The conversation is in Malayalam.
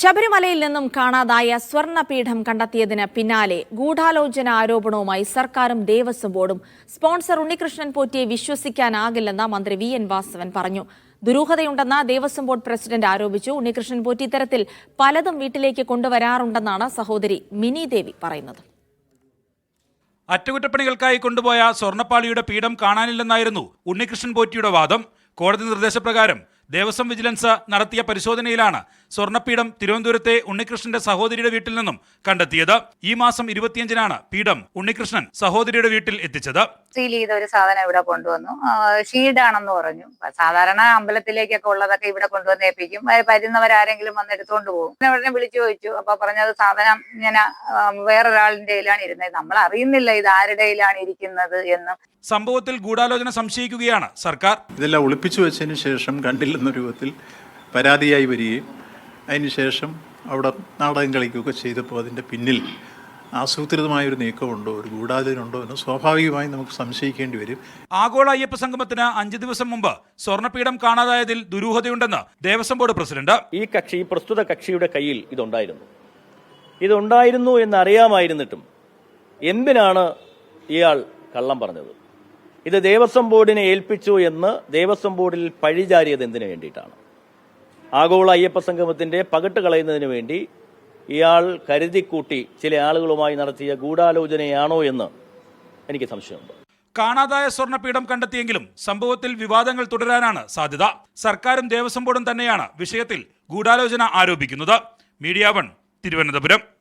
ശബരിമലയിൽ നിന്നും കാണാതായ സ്വർണപീഠം കണ്ടെത്തിയതിന് പിന്നാലെ ഗൂഢാലോചന ആരോപണവുമായി സർക്കാരും ദേവസ്വം ബോർഡും. സ്പോൺസർ ഉണ്ണികൃഷ്ണൻ പോറ്റിയെ വിശ്വസിക്കാനാകില്ലെന്ന് മന്ത്രി വി എൻ വാസവൻ പറഞ്ഞു. ദുരൂഹതയുണ്ടെന്ന് ദേവസ്വം ബോർഡ് പ്രസിഡന്റ് ആരോപിച്ചു. ഉണ്ണികൃഷ്ണൻ പോറ്റി ഇത്തരത്തിൽ പലതും വീട്ടിലേക്ക് കൊണ്ടുവരാറുണ്ടെന്നാണ് സഹോദരി മിനി ദേവി പറയുന്നത്. അറ്റകുറ്റപ്പണികൾക്കായി കൊണ്ടുപോയ സ്വർണപ്പാളിയുടെ പീഠം കാണാനില്ലെന്നായിരുന്നു ഉണ്ണികൃഷ്ണൻ പോറ്റിയുടെ വാദം. കോടതി നിർദ്ദേശപ്രകാരം ദേവസ്വം വിജിലൻസ് നടത്തിയ പരിശോധനയിലാണ് സ്വർണപീഠം തിരുവനന്തപുരത്തെ ഉണ്ണികൃഷ്ണന്റെ സഹോദരിയുടെ വീട്ടിൽ നിന്നും കണ്ടെത്തിയത്. ഈ മാസം ഇരുപത്തിയഞ്ചിനാണ് പീഠം ഉണ്ണികൃഷ്ണൻ സഹോദരിയുടെ വീട്ടിൽ എത്തിച്ചത്. സീൽ ചെയ്ത ഒരു സാധനം ഇവിടെ കൊണ്ടുവന്നു. ഷീഡാണെന്ന് പറഞ്ഞു. സാധാരണ അമ്പലത്തിലേക്കൊക്കെ ഉള്ളതൊക്കെ ഇവിടെ കൊണ്ടുവന്ന് ഏൽപ്പിക്കും. വരുന്നവരാരെങ്കിലും വന്ന് എടുത്തുകൊണ്ട് പോകും. ഉടനെ വിളിച്ചു ചോദിച്ചു. അപ്പൊ പറഞ്ഞത് സാധനം ഇങ്ങനെ വേറൊരാളിന്റെ കയ്യിലാണ് ഇരുന്നത്. നമ്മൾ അറിയുന്നില്ല ഇത് ആരുടെ കയ്യിലാണ് ഇരിക്കുന്നത് എന്ന്. സംഭവത്തിൽ ഗൂഢാലോചന സംശയിക്കുകയാണ് സർക്കാർ. ഇതെല്ലാം ഒളിപ്പിച്ചു വെച്ചതിന് ശേഷം കണ്ടില്ലെന്ന രൂപത്തിൽ പരാതിയായി വരികയും അതിനുശേഷം അവിടെ നാടകം കളിക്കുകയൊക്കെ ചെയ്തപ്പോൾ അതിന്റെ പിന്നിൽ ആസൂത്രിതമായൊരു നീക്കമുണ്ടോ ഒരു ഗൂഢാലോചന ഉണ്ടോ എന്ന് സ്വാഭാവികമായി നമുക്ക് സംശയിക്കേണ്ടി വരും. ആഗോള അയ്യപ്പ സംഗമത്തിന് അഞ്ച് ദിവസം മുമ്പ് സ്വർണപീഠം കാണാതായതിൽ ദുരൂഹതയുണ്ടെന്ന് ദേവസ്വം ബോർഡ് പ്രസിഡന്റ്. ഈ കക്ഷി പ്രസ്തുത കക്ഷിയുടെ കയ്യിൽ ഇതുണ്ടായിരുന്നു. ഇതുണ്ടായിരുന്നു എന്നറിയാമായിരുന്നിട്ടും എന്തിനാണ് ഇയാൾ കള്ളം പറഞ്ഞത്? ഇത് ദേവസ്വം ബോർഡിനെ ഏൽപ്പിച്ചു എന്ന് ദേവസ്വം ബോർഡിൽ പഴിചാരിയത് എന്തിനു വേണ്ടിയിട്ടാണ്? ആഗോള അയ്യപ്പ സംഗമത്തിന്റെ പകിട്ട് കളയുന്നതിന് വേണ്ടി ഇയാൾ കരുതിക്കൂട്ടി ചില ആളുകളുമായി നടത്തിയ ഗൂഢാലോചനയാണോ എന്ന് എനിക്ക് സംശയമുണ്ട്. കാണാതായ സ്വർണപീഠം കണ്ടെത്തിയെങ്കിലും സംഭവത്തിൽ വിവാദങ്ങൾ തുടരാനാണ് സാധ്യത. സർക്കാരും ദേവസ്വം ബോർഡും തന്നെയാണ് വിഷയത്തിൽ ഗൂഢാലോചന ആരോപിക്കുന്നത്. Media one Thiruvananthapuram.